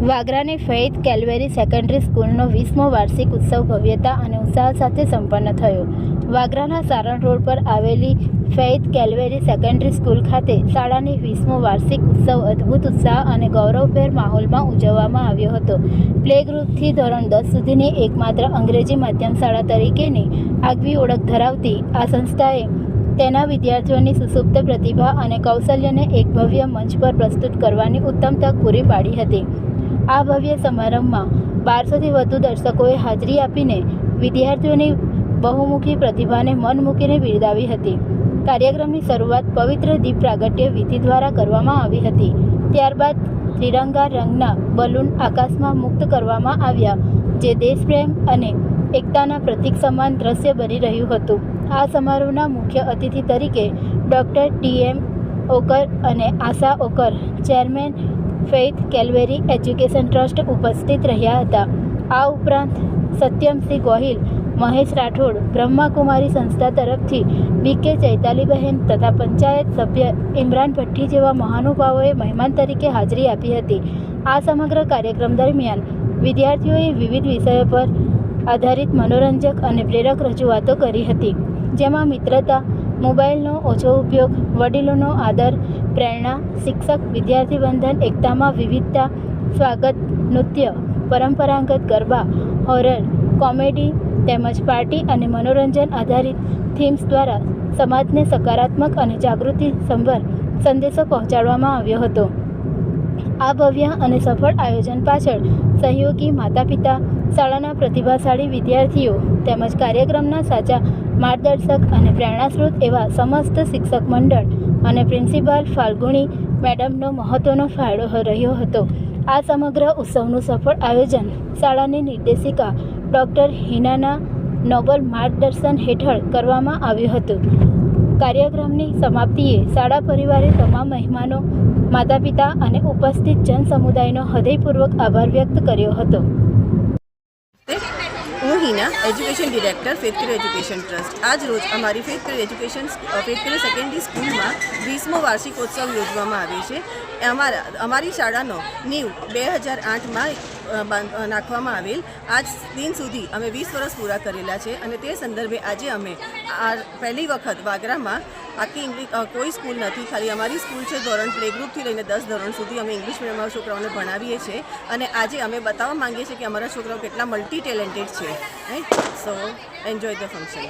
વાગરાની ફૈદ કેલવેરી secondary સ્કૂલનો વીસમો વાર્ષિક ઉત્સવ ભવ્યતા અને ઉત્સાહ સાથે સંપન્ન થયો. વાગરાના સારણ રોડ પર આવેલી ફૈદ કેલવેરી સેકન્ડરી સ્કૂલ ખાતે શાળાની વીસમો વાર્ષિક ઉત્સવ અદ્ભુત ઉત્સાહ અને ગૌરવભેર માહોલમાં ઉજવવામાં આવ્યો હતો. પ્લે ગ્રુપથી ધોરણ દસ સુધીની એકમાત્ર અંગ્રેજી માધ્યમ શાળા તરીકેની આગવી ઓળખ ધરાવતી આ સંસ્થાએ તેના વિદ્યાર્થીઓની સુસુપ્ત પ્રતિભા અને કૌશલ્યને એક ભવ્ય મંચ પર પ્રસ્તુત કરવાની ઉત્તમ તક પૂરી પાડી હતી. આ ભવ્ય સમારંભમાં બારસોથી વધુ દર્શકોએ હાજરી આપીને વિદ્યાર્થીઓની બહુમુખી પ્રતિભાને મન મૂકીને બિરદાવી હતી. કાર્યક્રમની શરૂઆત પવિત્ર દીપ પ્રાગટ્ય વિધિ દ્વારા કરવામાં આવી હતી. ત્યારબાદ ત્રિરંગા રંગના બલૂન આકાશમાં મુક્ત કરવામાં આવ્યા, જે દેશપ્રેમ અને એકતાના પ્રતીક સમાન દ્રશ્ય બની રહ્યું હતું. આ સમારોહના મુખ્ય અતિથિ તરીકે ડૉક્ટર ટી એમ ઓકર અને Asha Okar, chairman Faith Calvary education trust ઉપસ્થિત રહ્યા હતા. આ ઉપરાંત સત્યમસિંહ ગોહિલ, મહેશ રાઠોડ, બ્રહ્માકુમારી સંસ્થા તરફથી બી કે ચૈતાલીબહેન તથા પંચાયત સભ્ય ઇમરાન ભઠ્ઠી જેવા મહાનુભાવોએ મહેમાન તરીકે હાજરી આપી હતી. આ સમગ્ર કાર્યક્રમ દરમિયાન વિદ્યાર્થીઓએ વિવિધ વિષયો પર આધારિત મનોરંજક અને પ્રેરક રજૂઆતો કરી હતી. જેમાં મિત્રતા મોબાઈલનો ઓછો ઉપયોગ, વડીલોનો આદર, પ્રેરણા, શિક્ષક, વિદ્યાર્થી બંધન, એકતામાં વિવિધતા, સ્વાગત, નૃત્ય, પરંપરાગત ગરબા, હોરર, કોમેડી તેમજ પાર્ટી અને મનોરંજન આધારિત થીમ્સ દ્વારા સમાજને સકારાત્મક અને જાગૃતિ સંભર સંદેશો પહોંચાડવામાં આવ્યો હતો. આ ભવ્ય અને સફળ આયોજન પાછળ સહયોગી માતા પિતા શાળાના પ્રતિભાશાળી વિદ્યાર્થીઓ તેમજ કાર્યક્રમના સાચા માર્ગદર્શક અને પ્રેરણાસ્ત્રોત એવા સમસ્ત શિક્ષક મંડળ અને પ્રિન્સિપાલ ફાલ્ગુણી મેડમનો મહત્ત્વનો ફાળો રહ્યો હતો. આ સમગ્ર ઉત્સવનું સફળ આયોજન શાળાની નિર્દેશિકા ડૉક્ટર હિનાના નોબલ માર્ગદર્શન હેઠળ કરવામાં આવ્યું હતું. કાર્યક્રમની સમાપ્તિએ શાળા પરિવારે તમામ મહેમાનો માતા પિતા અને ઉપસ્થિત જન સમુદાયનો હૃદયપૂર્વક આભાર વ્યક્ત કર્યો હતો. Hina education director Faith Care education trust આજ રોજ અમારી ફેથકેર એજ્યુકેશન ફેથકેર સેકન્ડરી સ્કૂલમાં વીસમો વાર્ષિકોત્સવ યોજવામાં આવે છે. અમારા અમારી શાળાનો નીવ બે હજાર આઠમાં નાખવામાં આવેલ. આજ દિન સુધી અમે વીસ વર્ષ પૂરા કરેલા છે અને તે સંદર્ભે આજે અમે આ પહેલી વખત વાગરામાં આખી ઇંગ્લિશ કોઈ સ્કૂલ નથી. ખાલી અમારી સ્કૂલ છે ધોરણ પ્લે ગ્રુપથી લઈને દસ ધોરણ સુધી અમે ઇંગ્લિશ મીડિયમમાં છોકરાઓને ભણાવીએ છીએ. અને આજે અમે બતાવવા માંગીએ છીએ કે અમારા છોકરાઓ કેટલા મલ્ટી ટેલેન્ટેડ છે. Right so enjoy the function